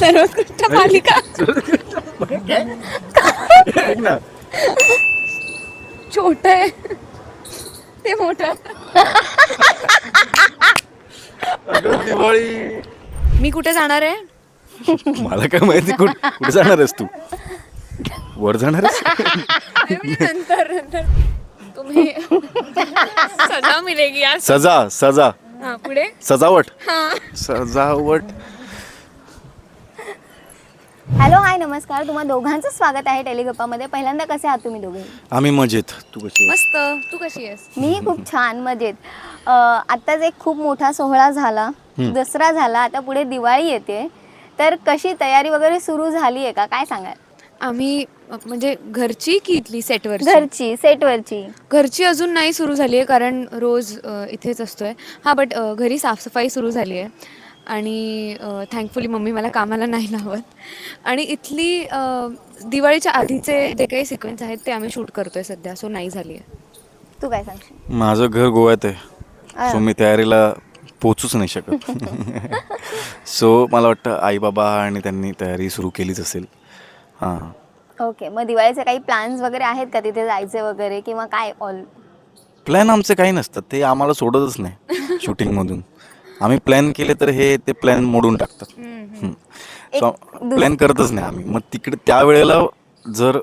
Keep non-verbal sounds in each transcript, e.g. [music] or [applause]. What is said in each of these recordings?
सर्वोत्कृष्ट मालिका. छोट आहे. ते मोठं. दिवाळी. मी कुठे जाणार आहे? मला काय माहिती कुठे कुठे जाणार आहेस तू? वर जाणार नंतर नंतर. तुम्ही सजा मिलेगी आज. सजा सजा. हा पुढे? सजावट. हा. सजावट. हॅलो हाय नमस्कार. तुम्हा दोघांचं स्वागत आहे टेलिगप्पामध्ये. पहिल्यांदा कसे आहात तुम्ही दोघे? आम्ही मजेत. तू कशी आहेस? मस्त. तू कशी आहेस? मी खूप छान मजेत. अं, आत्ताच एक खूप मोठा सोहळा झाला. दसरा झाला. आता पुढे दिवाळी येते. तर कशी तयारी वगैरे सुरू झाली आहे का? काय सांगाल? आम्ही अ, म्हणजे घरची की इथली सेटवर घरची सेटवरची. घरची अजून नाही सुरू झाली आहे कारण रोज अ, इथेच असतोय. हा बट घरी साफसफाई सुरू झाली आहे. आणि थँकफुली मम्मी मला कामाला नाही लावत. आणि इथली दिवाळीच्या आधीचे जे काही सिक्वेन्स आहेत ते आम्ही शूट करतोय सध्या सो नाही झाली आहे. तू काय सांगशील? माझं घर गोव्यात आहे. सो मी तयारीला पोचूच नाही शकत. [laughs] सो मला वाटतं आई बाबा आणि त्यांनी तयारी सुरू केलीच असेल. हां. ओके मग दिवाळीचे काही प्लॅन्स वगैरे आहेत का? तिथे जायचे वगैरे किंवा काय ऑल प्लॅन आमचे काही नसतात. ते आम्हाला सोडतच नाही [laughs] शूटिंगमधून आम्ही प्लॅन केले तर हे ते प्लॅन मोडून टाकतात. प्लॅन करतच नाही आम्ही. मग तिकडे त्यावेळेला जर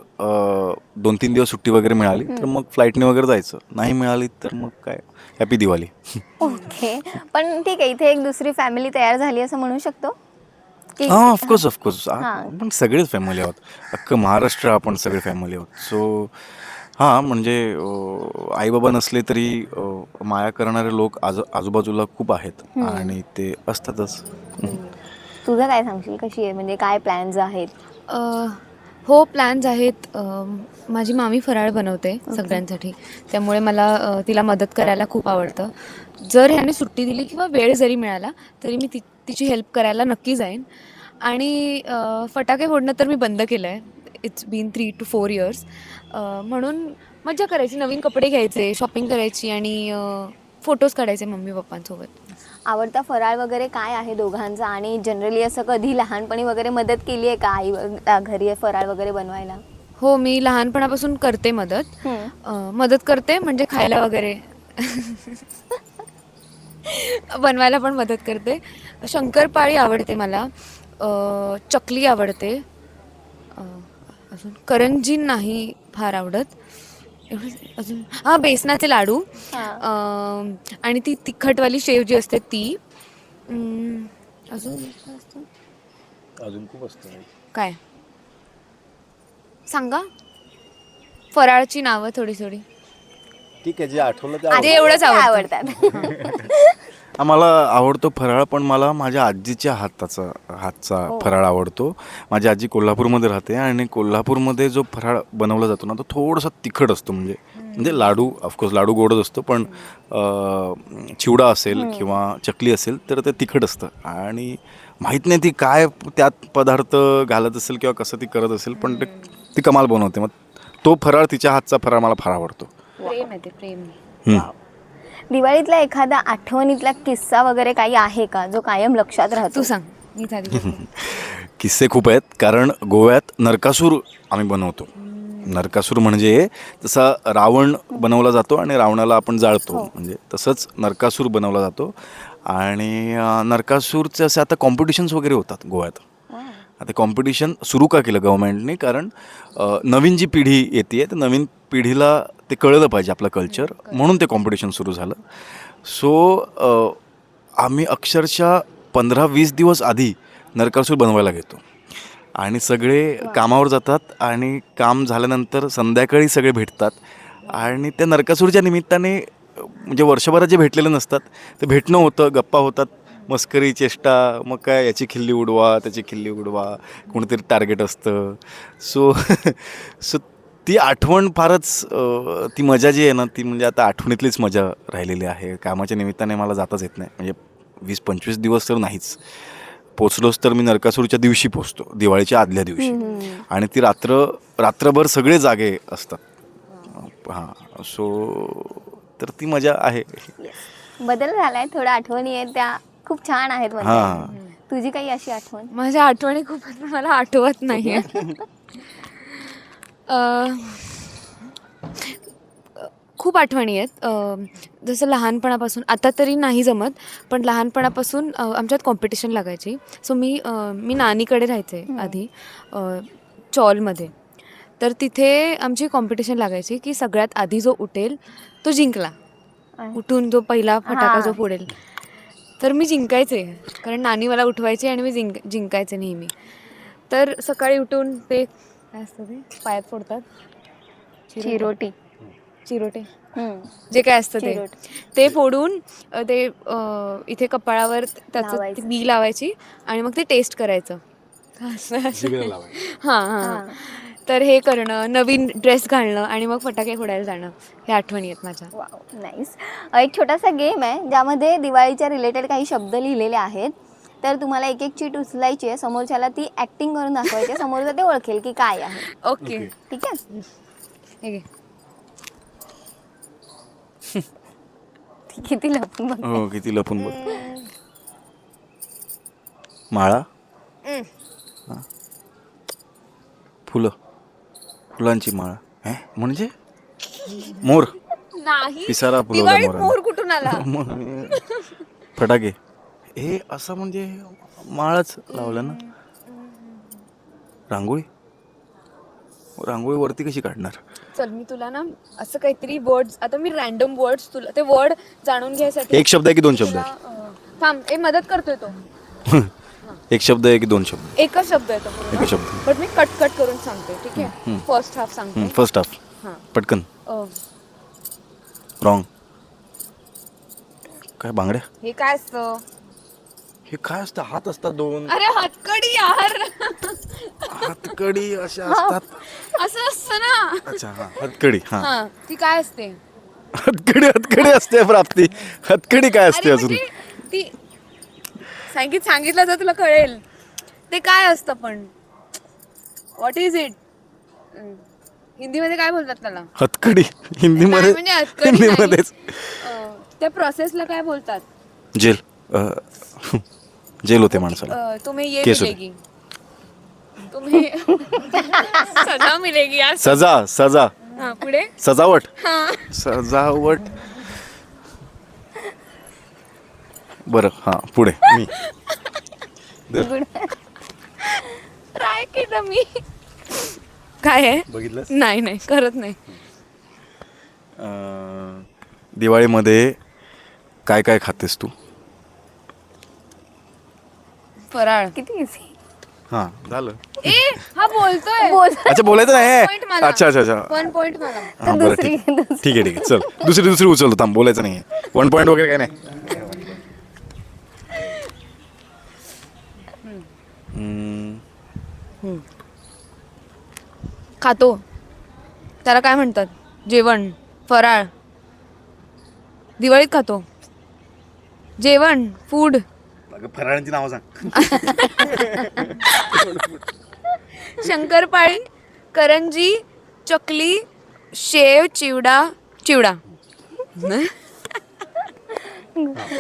दोन तीन दिवस सुट्टी वगैरे मिळाली तर मग फ्लाईटने वगैरे जायचं. नाही मिळाली तर मग काय? हॅपी दिवाळी ओके पण ठीक आहे इथे एक दुसरी फॅमिली तयार झाली असं म्हणू शकतो? हां ऑफकोर्स ऑफकोर्स. आपण सगळेच फॅमिली आहोत. अख्खं महाराष्ट्र आपण सगळे फॅमिली आहोत. सो हां म्हणजे आई बाबा नसले तरी अं, माया करणारे लोक आजू आजूबाजूला खूप आहेत आणि ते असतातच. तुझं काय सांगशील? कशी आहे? म्हणजे काय प्लॅन्स आहेत? अ, हो प्लॅन्स आहेत. अ, माझी मामी फराळ बनवते सगळ्यांसाठी. त्यामुळे मला अ, तिला मदत करायला खूप आवडतं. जर ह्याने सुट्टी दिली किंवा वेळ जरी मिळाला तरी मी ति तिची हेल्प करायला नक्की जाईन. आणि अ, फटाके फोडणं तर मी बंद केलं आहे it's been three two four years म्हणून मजा करायची नवीन कपडे घ्यायचे शॉपिंग करायची आणि फोटोज काढायचे मम्मी पप्पांसोबत. आवडता फराळ वगैरे काय आहे दोघांचा? आणि जनरली असं कधी लहानपणी वगैरे मदत केली आहे का आई व- घरी फराळ वगैरे बनवायला? हो मी लहानपणापासून करते मदत. अ, मदत करते म्हणजे खायला वगैरे. बनवायला पण मदत करते. शंकरपाळी आवडते मला. अ, चकली आवडते. अजून करंजी नाही फार आवडत. अजून हां बेसनाचे लाडू. अ, आणि ती तिखटवाली शेव जी असते ती. अम, अजून काय असतं? अजून खूप असतं काय? सांगा. फराळची नावं थोडी थोडी. ठीक आहे जे आठवलं ते ते एवढंच आवडतं. आवडतात [laughs] मला आवडतो फराळ पण मला माझ्या आजीच्या हाताचा हातचा फराळ आवडतो. माझी आजी कोल्हापूरमध्ये राहते आणि कोल्हापूरमध्ये जो फराळ बनवला जातो ना तो थोडासा तिखट असतो म्हणजे म्हणजे लाडू ऑफकोर्स लाडू गोडच असतो पण चिवडा असेल किंवा चकली असेल तर ते तिखट असतं. आणि माहीत नाही ती काय त्यात पदार्थ घालत असेल किंवा कसं ती करत असेल पण ते ती कमाल बनवते. मग तो फराळ तिच्या हातचा फराळ मला फार आवडतो. प्रेम आहे ते प्रेम. दिवाळीतला एखादा आठवणीतला किस्सा वगैरे काही आहे का जो कायम लक्षात राहतो? तू सांग. मी झाली बोलते. [laughs] किस्से खूप आहेत कारण गोव्यात नरकासूर आम्ही बनवतो. नरकासूर म्हणजे जसा रावण बनवला जातो आणि रावणाला आपण जाळतो. म्हणजे तसंच नरकासूर बनवला जातो. आणि नरकासूरचे असे आता कॉम्पिटिशन्स वगैरे होतात गोव्यात. आता कॉम्पिटिशन सुरू का केलं गव्हर्नमेंटने कारण नवीन जी पिढी येते तर नवीन पिढीला ते कळलं पाहिजे आपलं कल्चर म्हणून ते कॉम्पिटिशन सुरू झालं. सो आम्ही अक्षरशः पंधरा वीस दिवस आधी नरकासूर बनवायला घेतो आणि सगळे कामावर जातात आणि काम झाल्यानंतर संध्याकाळी सगळे भेटतात. आणि त्या नरकासूरच्या निमित्ताने म्हणजे वर्षभरात जे भेटलेले नसतात ते भेटणं होतं गप्पा होतात. मस्करी चेष्टा मग काय याची खिल्ली उडवा त्याची खिल्ली उडवा कोणतरी टार्गेट असतं. सो सो [laughs] ती आठवण फारच अ, ती मजा जी आहे ना ती म्हणजे आता आठवणीतलीच मजा राहिलेली आहे. कामाच्या निमित्ताने मला जाताच येत नाही. म्हणजे वीस पंचवीस दिवस तर नाहीच. पोचलोच तर मी नरकासूरच्या दिवशी पोचतो दिवाळीच्या आदल्या दिवशी. आणि ती रात्र रात्रभर सगळे जागे असतात. हां. सो तर ती मजा आहे. बदल झालाय थोड्या आठवणी आहेत त्या. खूप छान आहेत म्हणजे. हां. तुझी काही अशी आठवण? माझ्या आठवणी खूप आहेत, पण मला आठवत नाही. [laughs] खूप आठवणी आहेत. जसं लहानपणापासून आता तरी नाही जमत पण लहानपणापासून आमच्यात कॉम्पिटिशन लागायची. सो मी मी नानीकडे राहायचे आधी चॉलमध्ये. तर तिथे आमची कॉम्पिटिशन लागायची की सगळ्यात आधी जो उठेल तो जिंकला. उठून जो पहिला फटाका. जो फोडेल. तर मी जिंकायचे कारण नानी मला उठवायची आणि मी जिंक जिंकायचे नेहमी. तर सकाळी उठून ते काय असतं ते? पायात फोडतात. चिरोटी. चिरोटे. हम्म. जे काय असतं ते. चिरोटे. ते फोडून ते अ, इथे कपाळावर त्याचं लावायचं. बी लावायची आणि मग ते टेस्ट करायचं. असं. हां हां हा. तर हे करणं नवीन ड्रेस घालणं आणि मग फटाके फोडायला जाणं हे आठवणी आहेत माझ्या. वाव नाईस एक छोटासा गेम आहे ज्यामध्ये दिवाळीच्या रिलेटेड काही शब्द लिहिलेले आहेत. तर तुम्हाला एक एक चीट उचलायची आहे. समोरच्याला ती ऍक्टिंग करून दाखवायची आहे. समोरचा ते ओळखेल की काय आहे. ओके. ठीक आहे? हे घे. ती किती लपून बघ हो किती लपून बघ. माळा? हा. फुलं. फुलांची माळा. हे? म्हणजे? मोर. नाही. पिसारा फुलवला दिवाळीत मोराने. मोर कुठून आला? [laughs] फटाके. हे असं म्हणजे माळच लावलं ना? रांगोळी? रांगोळी वरती कशी काढणार? चल मी तुला ना असं काहीतरी वर्ड्स आता मी रॅन्डम वर्ड्स तुला ते वर्ड जाणून घ्यायसाठी एक शब्द आहे की दोन शब्द तुला, आहे अं, थांब ए मदत करतोय तो. [laughs] एक शब्द आहे की दोन शब्द? एकच शब्द आहे तो. पूर्ण. एकच शब्द. बट मी कट कट करून सांगते ठीक आहे. फर्स्ट हाफ सांगते. फर्स्ट हाफ हां. पटकन. अं, रॉंग काय बांगड्या? हे काय असतं? हे काय असतं? हात असतात दोन. अरे हातकडी यार. हातकडी अशा असतात? असं असतं ना. अच्छा हा हतकडी हा. हा ती काय असते? हतकडी हतकडी असते प्राप्ती. हतकडी काय असते अरे अजून? म्हणजे ती सांगित सांगितलं तर तुला कळेल. ते काय असतं पण? व्हॉट इज इट हिंदीमध्ये काय बोलतात त्याला? हतकडी. हिंदीमध्ये नाही, म्हणजे हतकडी. हिंदीमध्येच. अं, त्या प्रोसेसला काय बोलतात? जेल. अ, जेल होते माणसाला. अं, तुम्हें ये केस होते. मिलेगी. तुम्हें [laughs] सजा मिलेगी यार सजा सजा. हा पुढे? सजावट. हा. सजावट. बरं हा पुढे मी. ट्राय केलं मी. काय आहे? बघितलं नाही नाही करत नाही. दिवाळीमध्ये काय काय खातेस तू? फराळ. किती. हा. झालं. ए हा बोलतोय. बोल. अच्छा बोलायचं Point नाही मला. अच्छा अच्छा अच्छा. वन पॉइंट मला. हा बरं दुसरी- ठीक ठीक आहे ठीक आहे. चल. दुसरी दुसरी उचलतो थांब बोलायचं नाही वन पॉईंट वगैरे काय नाही. खातो. त्याला काय म्हणतात? जेवण फराळ. दिवाळीत खातो. जेवण फूड अगं फराळांची नावं सांग. शंकरपाळी करंजी चकली शेव चिवडा चिवडा.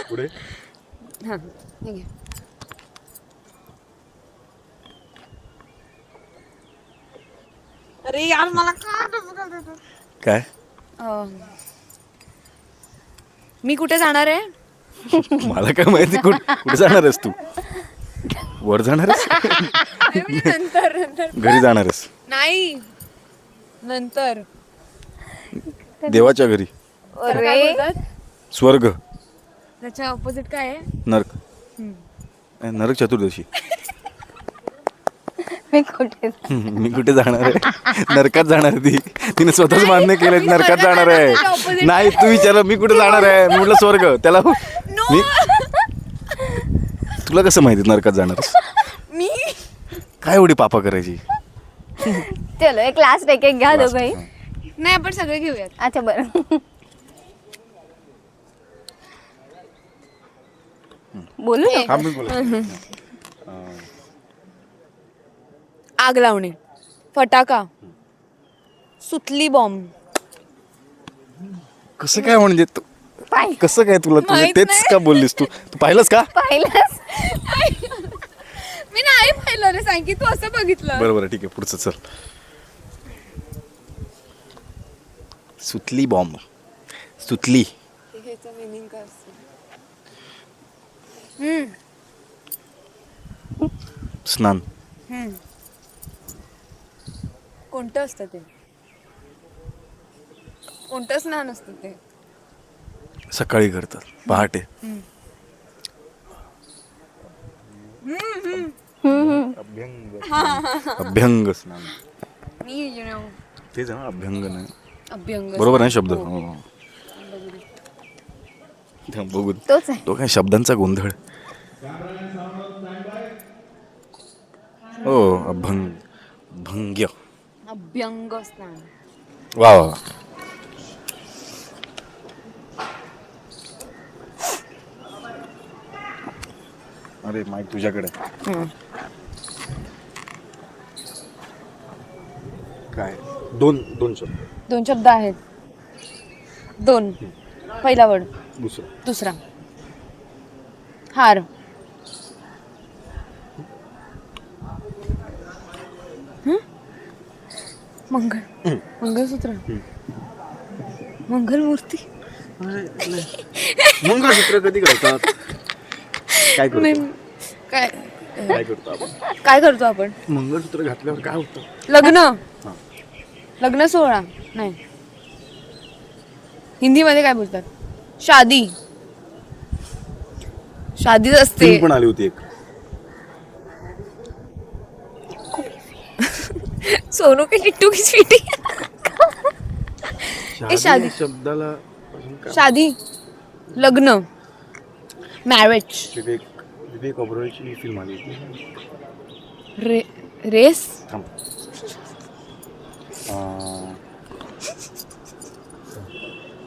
पुढे. हा हे घे. अरे यार मला काय? अं, मी कुठे जाणार आहे? [laughs] मला काय माहिती कुठे कुठे जाणार आहेस तू? वर जाणार आहेस? अरे मी नंतर नंतर घरी जाणार आहेस? नाही. नंतर. देवाच्या घरी. त्याला काय अरे. बोलतात? स्वर्ग. त्याच्या ऑपोजिट काय आहे? नरक. नरक चतुर्दशी. मी कुठे मी कुठे जाणार आहे? नरकात जाणार आहे ती. तिने स्वतःच मान्य केलं नरकात जाणार आहे. नाही तू विचारलं मी कुठे जाणार आहे? मी म्हटलं स्वर्ग. त्याला मी तुला कसं माहिती नरकात जाणार? मी? काय एवढी पापा करायची? चलो एक लास्ट एक एक घ्या दोघंही नाही आपण सगळे घेऊयात. अच्छा बरं. बोलू. नको? हा, मी बोला. आग लावणे. फटाका. सुतली बॉम्ब कसं काय म्हणजे तू? पाय. कसं काय तुला तुझं माहीत तेच नाही. का बोललीस तू? तू पाहिलंस का? पाहिलंस. नाही पाहिलं रे सांग की तू असं बघितलं बरं बरं ठीक आहे पुढचं चल. सुतली बॉम्ब सुतली. स्नान. कोणतं असतं ते. कोणतं स्नान असतं ते. सकाळी करतात. पहाटे. अभ्यंग स्नान. मी तेच आहे ना अभ्यंग नाही. अभ्यंग बरोबर आहे शब्द? हो. हा, बघू तोच आहे. तो काय शब्दांचा गोंधळ? हो अभंग भंग्य अभ्यंग स्नान वा वा. अरे माईक तुझ्याकडे. काय? दोन दोन शब्द. दोन शब्द आहेत. दोन. पहिला वर्ड दुसरं. दुसरा. हार. मंगळ मंगळसूत्र. मंगलमूर्ती. मंगळसूत्र कधी घालतात काय करतो? काय काय करतो आपण? काय करतो आपण? मंगळसूत्र घातल्यावर काय होतं? लग्न. लग्न सोहळा. नाही. हिंदीमध्ये काय बोलतात? शादी. शादीच असते. पण आली होती एक. सोनू की टिट्टू की स्वीटी शादी. शब्दाला शादी लग्न मॅरेज विवेक विवेक ओबरॉयची फिल्म आली होती. रे रेस? थांब.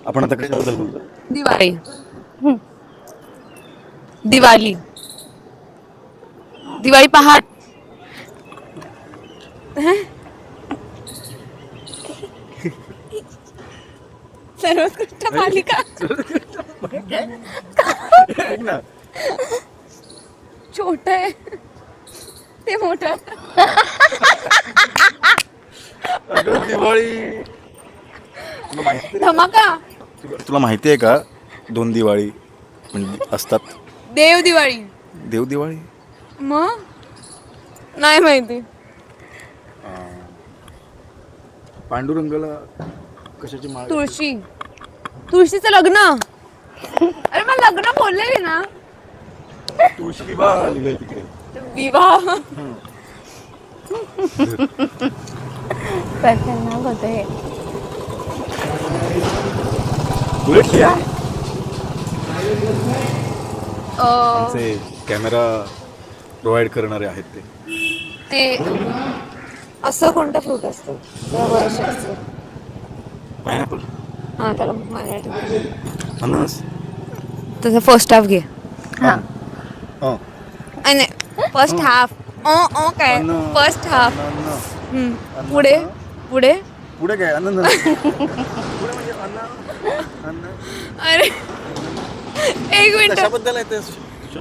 आपण आता कशाबद्दल बोलतो? दिवाळी. दिवाळी. दिवाळी पहाट. सर्वोत्कृष्ट मालिका. छोट आहे. ते मोठं. दिवाळी. तुला माहिती धमाका. तुला माहिती आहे का? दोन दिवाळी म्हणजे असतात. देव दिवाळी. देव दिवाळी? मग? नाही माहिती. पांडुरंगाला कशाची माळ तुळशी. तुळशीचं लग्न. अरे मग लग्न बोललेली ना. तुळशी विवाह लिहिलंय तिकडे. विवाह. खतरनाक होतं हे बुलेट लिहा अं, ते कॅमेरा प्रोव्हाइड करणारे आहेत ते. ते असं कोणतं फ्रूट असतं? पायनॅपल हा त्याला अननस त्याचा फर्स्ट हाफ घे. हा. हां. आणि फर्स्ट हाफ ओ ओ काय? अन्न. फर्स्ट हाफ अन्न पुढे? पुढे? पुढे काय? अननस पुढे म्हणजे अन्न अन्न अरे. एक मिनिट. कशाबद्दल आहे ते?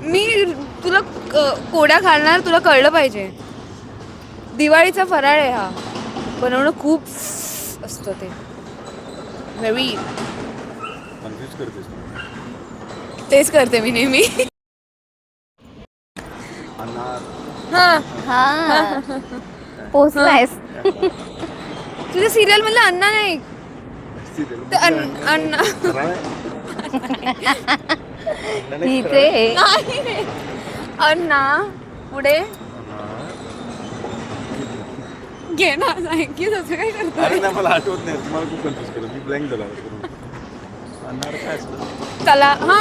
मी तुला क- कोड्या घालणार तुला कळलं पाहिजे. दिवाळीचा फराळ आहे हा. बनवणं खूप असतं ते. व्हेरी कन्फ्युज करतेस तेच करते मी नेहमी. अनार. हा. हा. पोचलायस. तुझ्या सिरियल मधलं अण्णा नाही. ते अण्ण- अण्णा इथे नाही रे. अण्णा पुढे. घे ना काय करतो अरे नाही मला आठवत नाही. तुम्हाला खूप कन्फ्युज केलं. मी ब्लँक झाला अनार काय असतं? चला हा.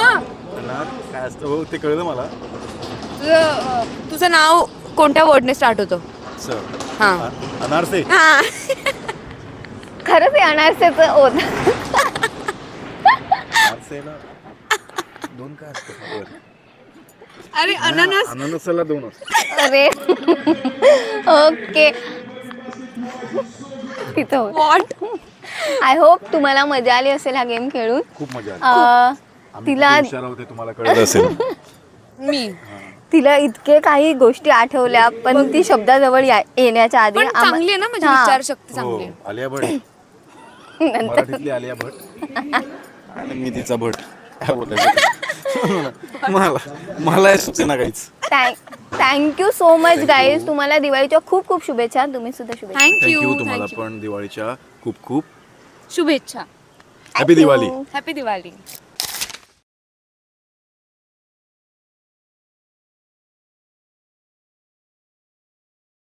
अनार काय असतं? हो ते कळलं मला. तुझं अं, तुझं नाव कोणत्या वर्डने स्टार्ट होतं? सर. हा. अनारसे. हा. खरंच हे अनारसेच होत अनारसेला दोन काय असतं? अरे अननस. अननसाला दोन असतात अरे. ओके. तिथं वॉट आय होप तुम्हाला मजा आली असेल हा गेम खेळून. खूप मजा आली. अं, आम्ही तिला किती हुशार आहोत हे तुम्हाला कळत असेल. [laughs] मी. तिला इतके काही गोष्टी आठवल्या पण ती शब्दाजवळ या- येण्याच्या आधी पण आम्हा- चांगली आहे ना माझी हा. विचारशक्ती चांगली आहे. आलिया भट. मराठीतली आलिया भट. आणि मी तिचा भट. काय [laughs] बोलायचं. [laughs] मला मला हे सुचेना काहीच. थँक्यू सो मच गाईज तुम्हाला दिवाळीच्या खूप खूप शुभेच्छा. तुम्ही सुद्धा शुभेच्छा. थँक्यू थँक्यू तुम्हाला थँक्यू पण दिवाळीच्या खूप खूप शुभेच्छा. Happy Diwali Thank you. Happy Diwali